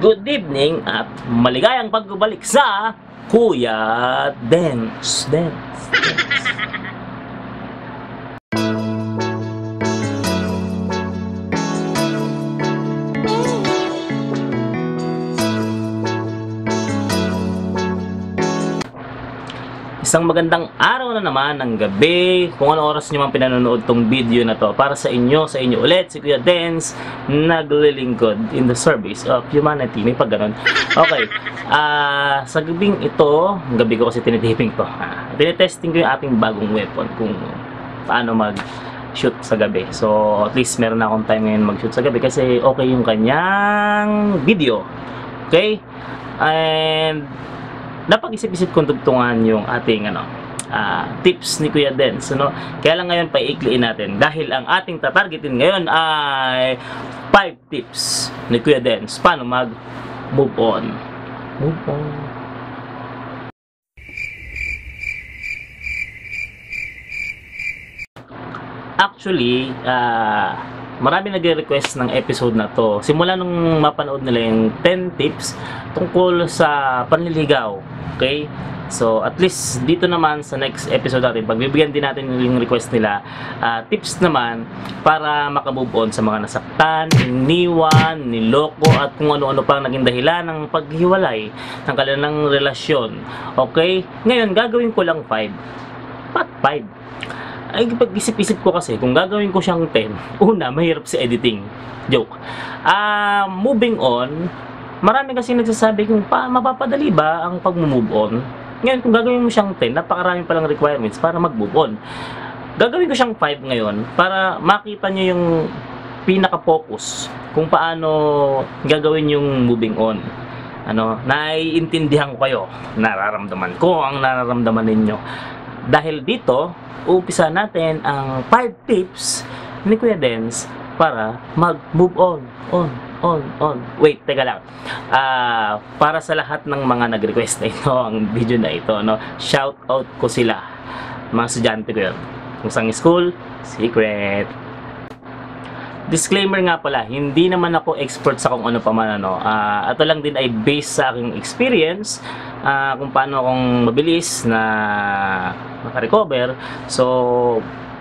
good evening at maligayang pagbabalik sa Kuya Dance. Dance. Dance. Isang magandang araw na naman ng gabi. Kung ano oras nyo man pinanonood tong video na to. Para sa inyo, sa inyo ulit, si Kuya Dance, naglilingkod in the service of humanity. May pag. Okay. Ah, sa gabing ito, gabi ko kasi tinitiping to. Ah, tinetesting ko yung ating bagong weapon kung paano mag shoot sa gabi. So, at least meron na akong time ngayon mag-shoot sa gabi kasi okay yung kanyang video. Okay? And napag-isip-isip kong tugtungan yung ating ano, ah, tips ni Kuya Dens. Ano? Kaya lang ngayon paiikliin natin dahil ang ating tatargetin ngayon ay 5 tips ni Kuya Dens paano mag move on. Move on. Actually, ah marami nagre-request ng episode na to. Simula nung mapanood nila yung 10 tips tungkol sa panliligaw. Okay? So, at least dito naman sa next episode natin, pagbibigyan din natin yung request nila, ah, tips naman para makamove on sa mga nasaktan, iniwan, niloko, at kung ano-ano pang naging dahilan ng paghiwalay ng kanilang relasyon. Okay? Ngayon, gagawin ko lang 5. Pat 5 ay pag-isip-isip ko kasi kung gagawin ko siyang 10 una mahirap sa editing joke ah moving on marami kasi nagsasabi kung pa mapapadali ba ang pag-move on? Ngayon kung gagawin mo siyang 10 napakarami palang requirements para mag-move on. Gagawin ko siyang 5 ngayon para makita niyo yung pinaka-focus kung paano gagawin yung moving on. Ano, naiintindihan ko kayo, nararamdaman ko ang nararamdaman ninyo. Dahil dito, umpisa natin ang 5 tips ni Kuya Dens para mag-move on, on, on, on. Wait, teka lang. Ah, para sa lahat ng mga nag-request na ito, ang video na ito, no, shout out ko sila. Mga estudyante ko yun. Kung saan school, secret. Disclaimer nga pala, hindi naman ako expert sa kung ano pa man ano. Ah, ito lang din ay based sa aking experience ah, kung paano akong mabilis na makarecover. So,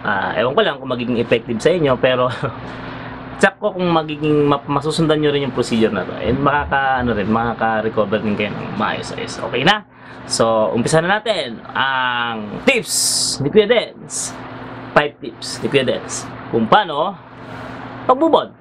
ah, ewan ko lang kung magiging effective sa inyo pero check ko kung magiging masusundan nyo rin yung procedure na to. And makaka ano rin, makaka-recover din kayo ng maayos-ayos. Okay na? So, umpisa na natin ang tips ni Kuya Dens. 5 tips ni Kuya Dens. Kung paano pagbubod.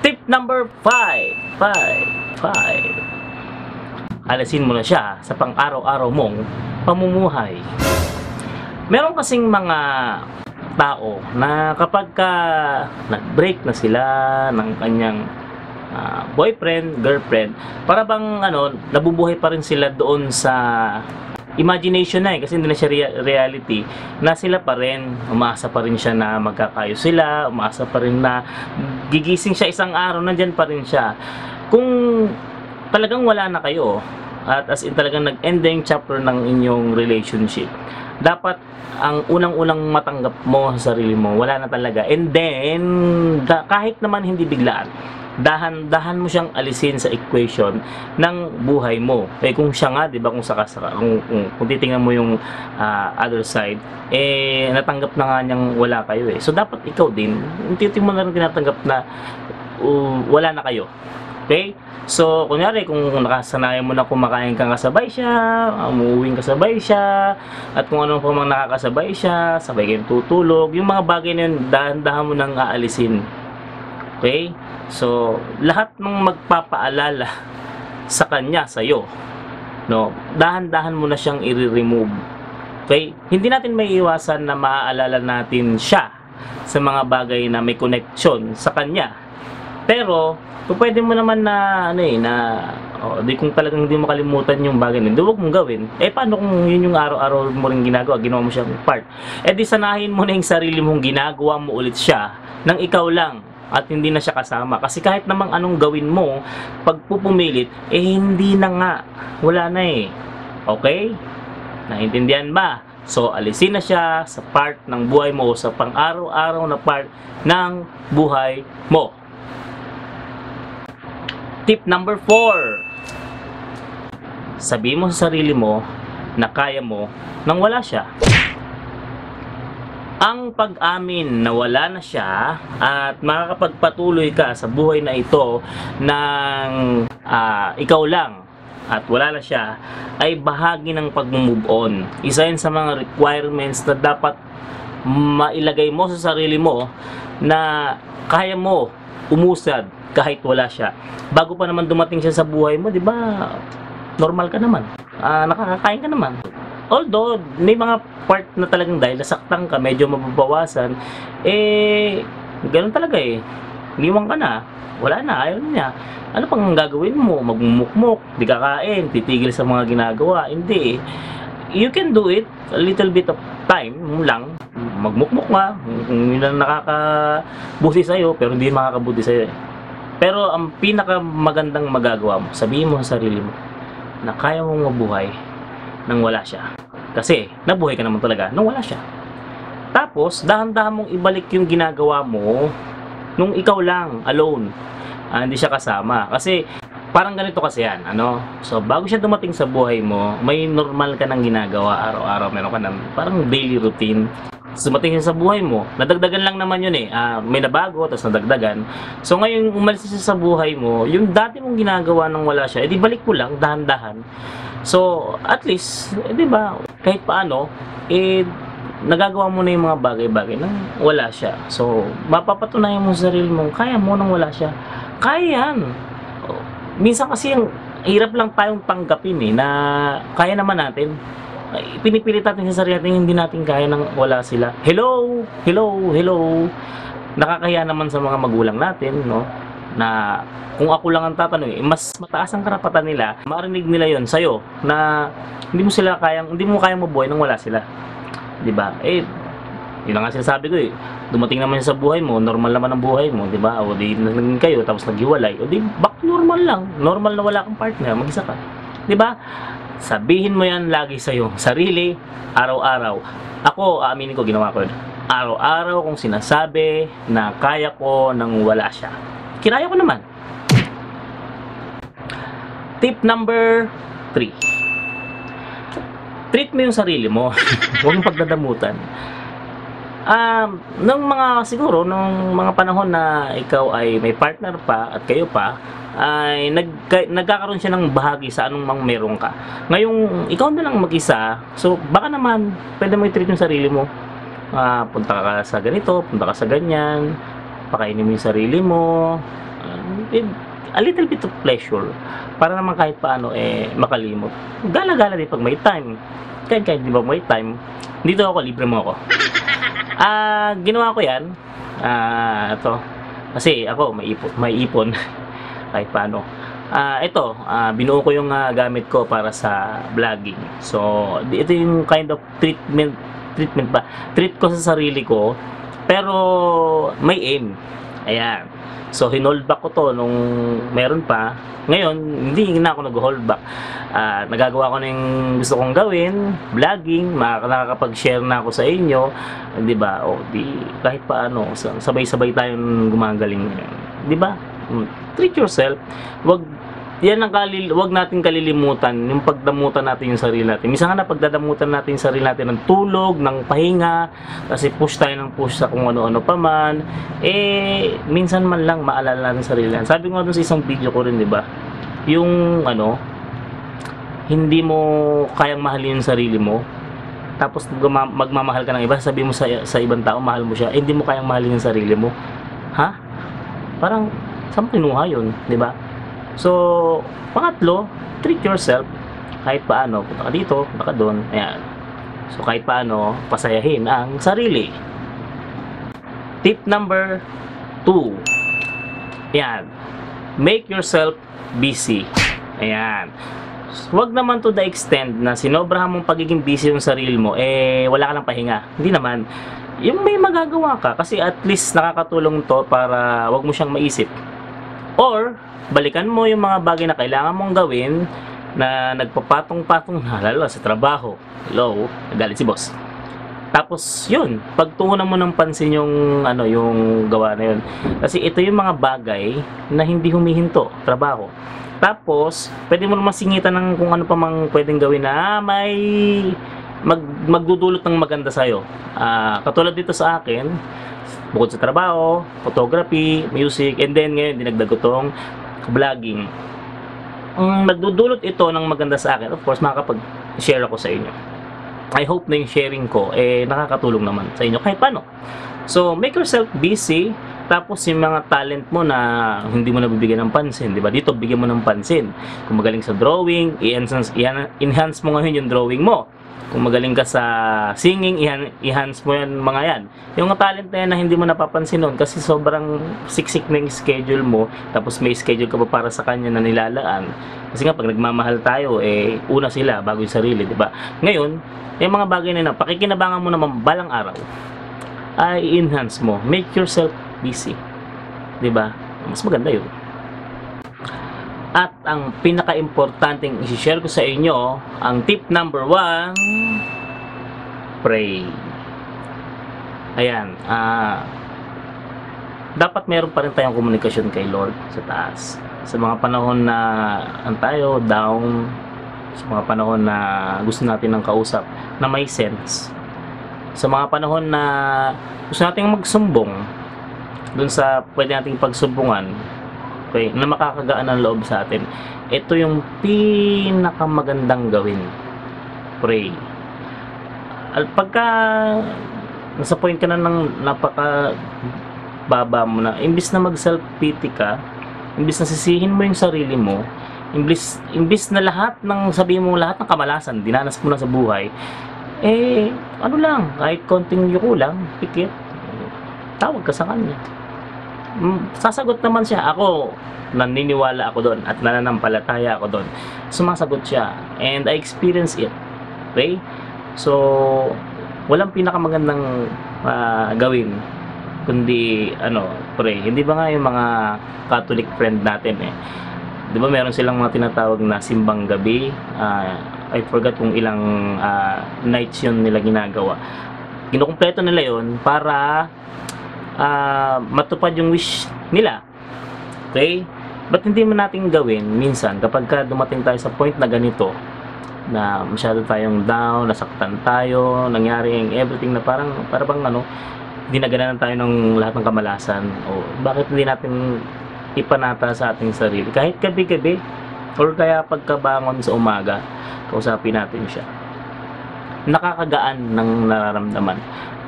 Tip number 5. 5. 5. Alasin mo na siya sa pang-araw-araw mong pamumuhay. Meron kasing mga tao na kapag ka nag-break na sila ng kanyang ah, boyfriend, girlfriend, para bang ano, nabubuhay pa rin sila doon sa imagination na eh kasi hindi na siya rea- reality na sila pa rin. Umaasa pa rin siya na magkakayo sila umaasa pa rin na gigising siya isang araw nandyan pa rin siya. Kung talagang wala na kayo at as in talagang nag-end chapter ng inyong relationship dapat ang unang-unang matanggap mo sa sarili mo wala na talaga and then da- kahit naman hindi biglaan dahan-dahan mo siyang alisin sa equation ng buhay mo. Eh kung siya nga, 'di ba, kung saka saka kung, kung, kung titingnan mo yung ah, other side, eh natanggap na nga niyang wala kayo eh. So dapat ikaw din, titingnan mo na rin tinatanggap na uh, wala na kayo. Okay? So, kunyari, kung nakasanayan mo na kumakain kang kasabay siya, umuwing kasabay siya, at kung ano pa mang nakakasabay siya, sabay kayong tutulog, yung mga bagay na yun, dahan-dahan mo nang aalisin. Okay? So, lahat ng magpapaalala sa kanya, sa iyo, no, dahan-dahan mo na siyang i-remove. Okay? Hindi natin may iwasan na maaalala natin siya sa mga bagay na may connection sa kanya. Pero, pwede mo naman na, ano eh, na, oh, di kung talagang hindi mo kalimutan yung bagay di huwag mong gawin. Eh, paano kung yun yung araw-araw mo rin ginagawa, ginawa mo siyang part? Eh, di sanahin mo na yung sarili mong ginagawa mo ulit siya, nang ikaw lang, at hindi na siya kasama. Kasi kahit namang anong gawin mo, pag pupumilit, eh hindi na nga. Wala na eh. Okay? Naintindihan ba? So, alisin na siya sa part ng buhay mo, sa pang-araw-araw na part ng buhay mo. Tip number 4. Sabi mo sa sarili mo na kaya mo nang wala siya. Ang pag-amin na wala na siya at makakapagpatuloy ka sa buhay na ito ng ah, ikaw lang at wala na siya ay bahagi ng pag-move on. Isa yun sa mga requirements na dapat mailagay mo sa sarili mo na kaya mo umusad kahit wala siya. Bago pa naman dumating siya sa buhay mo, di ba? Normal ka naman. Ah, nakakakain ka naman. Although, may mga part na talagang dahil nasaktan ka, medyo mababawasan, eh, ganun talaga eh. Iniwan ka na. Wala na, ayaw niya. Ano pang gagawin mo? Magmumukmuk, di kakain, titigil sa mga ginagawa. Hindi eh. You can do it a little bit of time lang. Magmukmuk nga. Kung yun ang nakakabuti sa'yo, pero hindi makakabuti sa'yo eh. Pero ang pinaka magandang magagawa mo, sabihin mo sa sarili mo na kaya mong mabuhay nang wala siya. Kasi nabuhay ka naman talaga nang wala siya. Tapos, dahan-dahan mong ibalik yung ginagawa mo nung ikaw lang, alone. Ah, hindi siya kasama. Kasi, parang ganito kasi yan, ano? So, bago siya dumating sa buhay mo, may normal ka nang ginagawa araw-araw. Meron ka ng parang daily routine. Tapos dumating siya sa buhay mo, nadagdagan lang naman yun eh. Ah, may nabago, tapos nadagdagan. So ngayon, umalis siya sa buhay mo, yung dati mong ginagawa nang wala siya, edi balik mo lang, dahan-dahan. So, at least, eh, ba, kahit paano, eh, nagagawa mo na yung mga bagay-bagay nang wala siya. So, mapapatunayan mo sa sarili mo, kaya mo nang wala siya. Kaya yan. Minsan kasi yung hirap lang tayong tanggapin eh, na kaya naman natin. Pinipilit natin sa sarili natin, hindi natin kaya nang wala sila. Hello! Hello! Hello! Nakakaya naman sa mga magulang natin, no? na kung ako lang ang tatanungin, eh, mas mataas ang karapatan nila, marinig nila yon sa'yo na hindi mo sila kayang, hindi mo kayang mabuhay nang wala sila. 'Di ba? Eh, yun ang sinasabi ko eh. Dumating naman sa buhay mo, normal naman ang buhay mo, 'di ba? O di naging kayo tapos naghiwalay. O di back normal lang. Normal na wala kang partner, mag-isa ka. 'Di ba? Sabihin mo 'yan lagi sa iyo, sarili, araw-araw. Ako, aaminin ko ginawa ko yun. Araw-araw kong sinasabi na kaya ko nang wala siya. Kinaya ko naman. Tip number 3. Treat mo yung sarili mo. Huwag mong pagdadamutan. Um, nung mga siguro nung mga panahon na ikaw ay may partner pa at kayo pa ay nagka, nagkakaroon siya ng bahagi sa anong mang meron ka. Ngayong ikaw na lang mag-isa, so baka naman pwede mo i-treat yung sarili mo. Ah, punta ka sa ganito, punta ka sa ganyan, pakainin mo yung sarili mo. Um, a little bit of pleasure para naman kahit paano eh makalimot. Gala-gala din pag may time. Kahit kahit di ba may time, dito ako, libre mo ako. Ah, ginawa ko 'yan. Ah, ito. Kasi ako may ipon, may ipon kahit paano. Ah, ito, ah, binuo ko yung ah, gamit ko para sa vlogging. So, ito yung kind of treatment treatment ba? Treat ko sa sarili ko pero may aim. Ayan. So, hinold back ko to nung meron pa. Ngayon, hindi na ako nag-hold back. Ah, nagagawa ko na yung gusto kong gawin, vlogging, nakakapag-share na ako sa inyo, di ba? O, di, kahit paano, sa- sabay-sabay tayong gumagaling. Di ba? Mm, Treat yourself. Wag yan ang kalil, wag natin kalilimutan yung pagdamutan natin yung sarili natin. Minsan nga na pagdadamutan natin yung sarili natin ng tulog, ng pahinga, kasi push tayo ng push sa kung ano-ano pa man. Eh, minsan man lang maalala natin sarili natin. Sabi ko nga dun sa isang video ko rin, di ba? Yung ano, hindi mo kayang mahalin yung sarili mo, tapos magmamahal ka ng iba, sabi mo sa, sa ibang tao, mahal mo siya, eh, hindi mo kayang mahalin yung sarili mo. Ha? Parang, saan kinuha yun? Ba? So, pangatlo, treat yourself kahit paano. Punta ka dito, punta ka doon. Ayan. So, kahit paano, pasayahin ang sarili. Tip number 2. Ayan. Make yourself busy. Ayan. Huwag naman to the extent na sinobrahan mong pagiging busy yung sarili mo, eh, wala ka ng pahinga. Hindi naman. Yung may magagawa ka, kasi at least nakakatulong to para wag mo siyang maisip. Or, balikan mo yung mga bagay na kailangan mong gawin na nagpapatong-patong na, lalo sa trabaho. Hello, nagalit si boss. Tapos, yun, pagtuunan mo ng pansin yung, ano, yung gawa na yun. Kasi ito yung mga bagay na hindi humihinto, trabaho. Tapos, pwede mo naman singitan ng kung ano pa mang pwedeng gawin na may mag, magdudulot ng maganda sa'yo. Ah, katulad dito sa akin, bukod sa trabaho, photography, music, and then ngayon dinagdag ko tong vlogging. Ang nagdudulot ito ng maganda sa akin, of course, makakapag-share ako sa inyo. I hope na yung sharing ko eh nakakatulong naman sa inyo kahit paano. So, make yourself busy. Tapos yung mga talent mo na hindi mo nabibigyan ng pansin, di ba? Dito, bigyan mo ng pansin. Kung magaling sa drawing, i-enhance, i-enhance mo ngayon yung drawing mo. Kung magaling ka sa singing, i-enhance mo yan, mga yan. Yung talent na yan na hindi mo napapansin noon kasi sobrang siksik na yung schedule mo, tapos may schedule ka pa para sa kanya na nilalaan. Kasi nga, pag nagmamahal tayo, eh, una sila bago yung sarili, di ba? Ngayon, yung mga bagay na yun, pakikinabangan mo naman balang araw, ay enhance mo. Make yourself busy. 'Di ba? Mas maganda 'yun. At ang pinaka-importanting i-share ko sa inyo, ang tip number one, pray. Ayan, ah dapat meron pa rin tayong komunikasyon kay Lord sa taas. Sa mga panahon na ang tayo down, sa mga panahon na gusto natin ng kausap na may sense. Sa mga panahon na gusto nating magsumbong dun sa pwede nating pagsumbungan okay, na makakagaan ng loob sa atin. Ito yung pinakamagandang gawin. Pray. Al pagka nasa point ka na ng napaka baba mo na imbis na mag self pity ka imbis na sisihin mo yung sarili mo imbis, imbis na lahat ng sabihin mo lahat ng kamalasan dinanas mo na sa buhay eh, ano lang, kahit konting yuko lang, pikit, tawag ka sa kanya. Mm, Sasagot naman siya. Ako, naniniwala ako doon at nananampalataya ako doon. Sumasagot siya. And I experience it. Okay? So, walang pinakamagandang ah, gawin kundi ano, pray. Hindi ba nga yung mga Catholic friend natin eh. 'Di ba meron silang mga tinatawag na simbang gabi, ah, I forgot kung ilang ah, nights yun nila ginagawa. Kinukumpleto nila yon para ah, matupad yung wish nila. Okay? Ba't hindi mo natin gawin minsan kapag ka dumating tayo sa point na ganito na masyado tayong down, nasaktan tayo, nangyari yung everything na parang, parang ano, dinaganan tayo ng lahat ng kamalasan o bakit hindi natin ipanata sa ating sarili kahit gabi-gabi or kaya pagkabangon sa umaga kausapin natin siya nakakagaan ng nararamdaman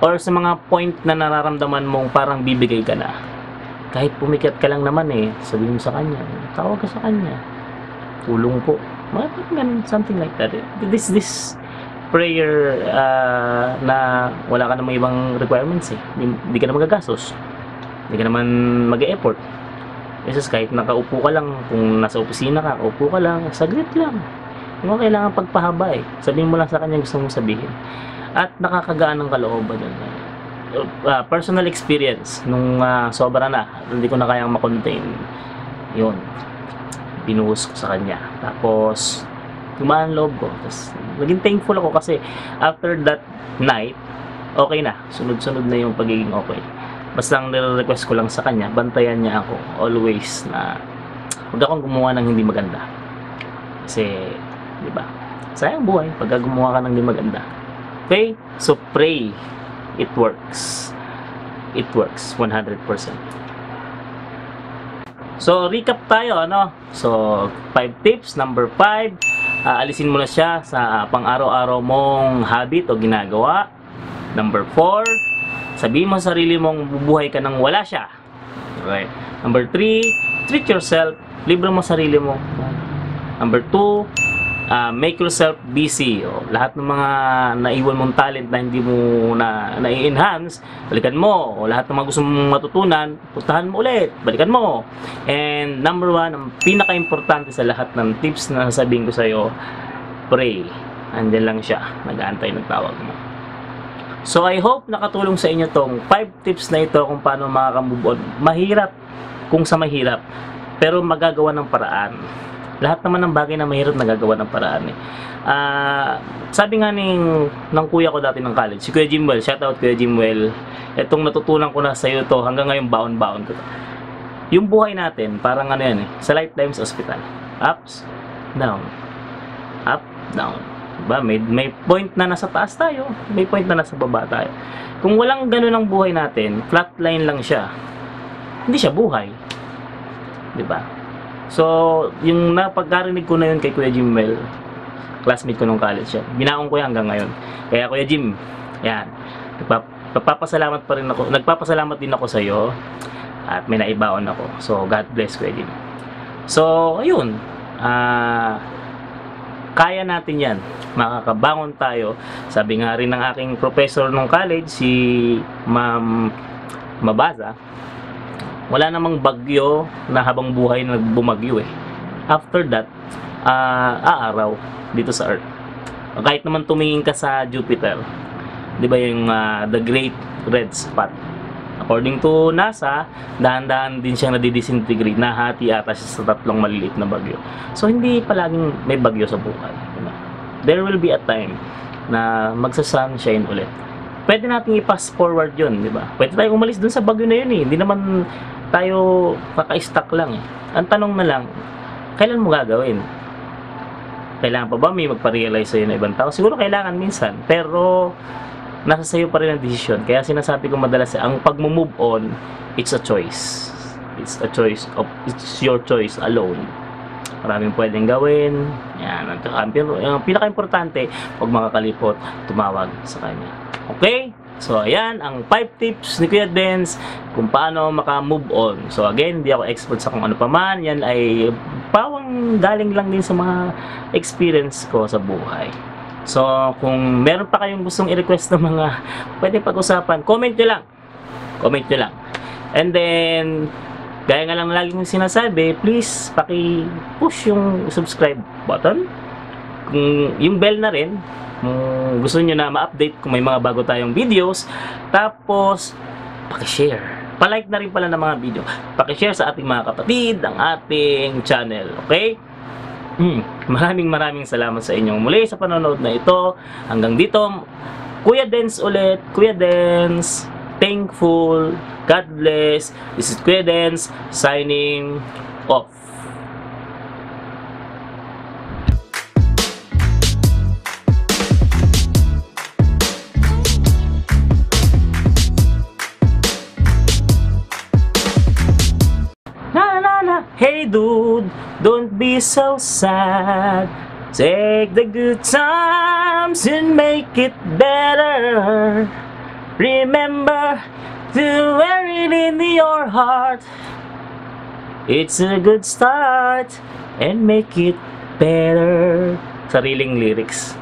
or sa mga point na nararamdaman mong parang bibigay ka na. Kahit pumikat ka lang naman eh sabihin mo sa kanya tawag ka sa kanya. Tulong po. Mga ganun, something like that. This this prayer ah, na wala ka namang ibang requirements eh. Hindi, ka na magagastos. Hindi ka naman mag-effort Jesus, kahit nakaupo ka lang, kung nasa opisina ka, upo ka lang, saglit lang. Hindi kailangan pagpahaba eh. Sabihin mo lang sa kanya gusto mong sabihin. At nakakagaan ng kalooban yun. Uh, personal experience, nung ah, sobra na, hindi ko na kayang makontain. Yun. Binuhos ko sa kanya. Tapos, gumaan loob ko. Tapos, naging thankful ako kasi after that night, okay na. Sunod-sunod na yung pagiging okay. Basta ang nire-request ko lang sa kanya, bantayan niya ako always na huwag akong gumawa ng hindi maganda. Kasi, di ba? Sayang buhay pag gumawa ka ng hindi maganda. Okay? So, pray. It works. It works 100%. So, recap tayo, ano? So, 5 tips. Number 5, alisin mo na siya sa pang-araw-araw mong habit o ginagawa. Number 4, sabihin mo sa sarili mong bubuhay ka nang wala siya. Right. Number 3, treat yourself. Libre mo sarili mo. Number 2, ah, make yourself busy. O, lahat ng mga naiwan mong talent na hindi mo na na-enhance, balikan mo. O lahat ng mga gusto mong matutunan, pustahan mo ulit, balikan mo. And number one, ang pinaka-importante sa lahat ng tips na sasabihin ko sa'yo, pray. Andyan lang siya, nag-aantay ng tawag mo. So I hope nakatulong sa inyo tong 5 tips na ito kung paano makaka-move on. Mahirap kung sa mahirap, pero magagawa ng paraan. Lahat naman ng bagay na mahirap nagagawa ng paraan eh. Ah, sabi nga ning ng kuya ko dati ng college, si Kuya Jimwell, shout out Kuya Jimwell. Etong natutunan ko na sa iyo to hanggang ngayon baon-baon ko to. Yung buhay natin, parang ano yan eh, sa Lifetimes Hospital. Ups, down. Up, down. Diba? May, may point na nasa taas tayo, may point na nasa baba tayo. Kung walang ganun ang buhay natin, flat line lang siya, hindi siya buhay. 'Di ba? So, yung napagkarinig ko na yun kay Kuya Jimwell, classmate ko nung college siya. Binaon ko yan hanggang ngayon. Kaya Kuya Jim, yan. Nagpap nagpapasalamat pa rin ako. Nagpapasalamat din ako sa iyo at may naibaon ako. So, God bless Kuya Jim. So, ayun. Ah, kaya natin yan. Makakabangon tayo. Sabi nga rin ng aking professor nung college, si Ma'am Mabaza, wala namang bagyo na habang buhay na bumagyo eh. After that, ah aaraw dito sa Earth. Kahit naman tumingin ka sa Jupiter, 'di ba yung ah, the Great Red Spot? According to NASA, dahan-dahan din siyang nadidisintegrate, nahati ata siya sa tatlong maliliit na bagyo. So hindi palaging may bagyo sa buhay. There will be a time na magsa-sunshine ulit. Pwede nating i-pass forward yun, di ba? Pwede tayong umalis dun sa bagyo na yun eh. Hindi naman tayo kaka-stuck lang eh. Ang tanong na lang, kailan mo gagawin? Kailangan pa ba may magpa-realize sa'yo na ibang tao? Siguro kailangan minsan. Pero, nasa sa'yo pa rin ang desisyon. Kaya sinasabi ko madalas, ang pag-move on, it's a choice. It's a choice of, it's your choice alone. Maraming pwedeng gawin. Yan. Ang, ang pinaka-importante, huwag makakalipot, tumawag sa kanya. Okay? So, ayan, ang 5 tips ni Kuya Dens kung paano maka-move on. So, again, hindi ako expert sa kung ano pa man. Yan ay pawang galing lang din sa mga experience ko sa buhay. So, kung meron pa kayong gustong i-request ng mga pwede pag-usapan, comment nyo lang. Comment nyo lang. And then, gaya nga lang lagi kong sinasabi, please, paki-push yung subscribe button. Kung yung bell na rin, kung gusto nyo na ma-update kung may mga bago tayong videos. Tapos, paki-share. Pa-like na rin pala ng mga video. Paki-share sa ating mga kapatid, ang ating channel. Okay? Hmm, maraming maraming salamat sa inyong muli sa panonood na ito. Hanggang dito, Kuya Dens ulit. Kuya Dens, thankful. God bless. This is Kuya Dens signing off. Don't be so sad. Take the good times and make it better. Remember to wear it in your heart. It's a good start and make it better. Sariling lyrics.